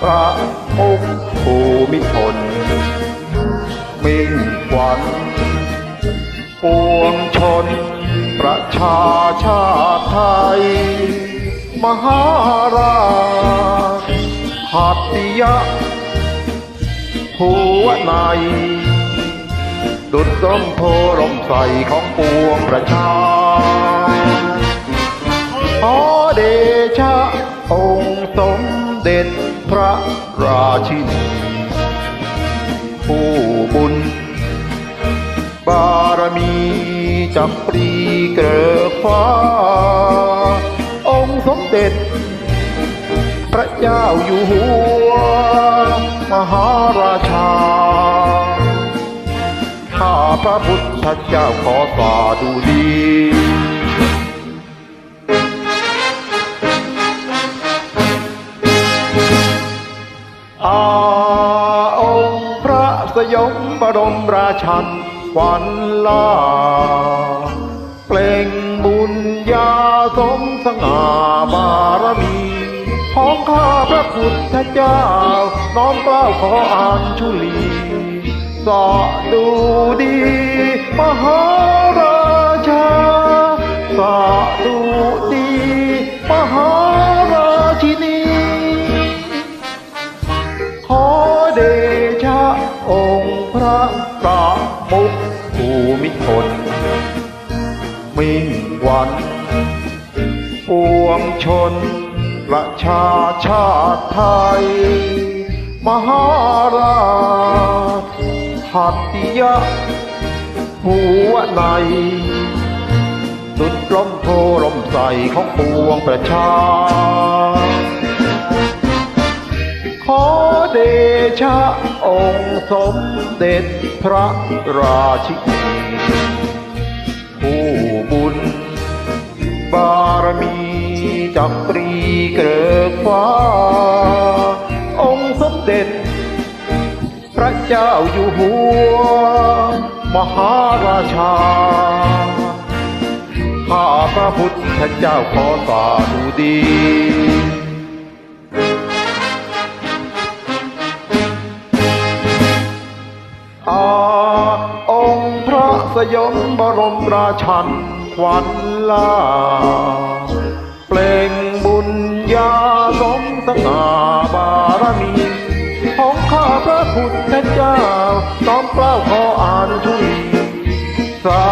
พระองภูมิพลมิ่งขวัญปวงชน ประชาชาไทย มหาราชหัตติยะหัวในดุดร่มโพลมใสของปวงประชาอเดชะองค์สมเด็จ พระราชินีผู้บุญ บารมีจักปรีเกิดฟ้า องค์สมเด็จ พระเจ้าอยู่หัว มหาราชา ข้าพระพุทธเจ้าขอสาดูดี ยมบรมราชันขวัญลาเปล่งบุญญาสมสง่าบารมี ของข้าพระพุทธเจ้า น้อมเกล้าขออ่านชุลีสอดู พระประมุขภูมิพลมิ่งวันปวงชน ประชาชาติไทย มหาราชหัตติยะ หัวในสุดล้มโพลมใสของปวงประชา ขอเดชะ องค์สมเด็จพระราชินีผู้บุญบารมีจักรีเกิดฟ้า องค์สมเด็จ พระเจ้าอยู่หัว มหาราชา ข้าพระพุทธเจ้าขอสาธุดี สยมบรมราชันขวัญลาเปล่งบุญญาสมสง่าบารมี ของข้าพระพุทธเจ้าน้อมเกล้าขออ่านชุลีสา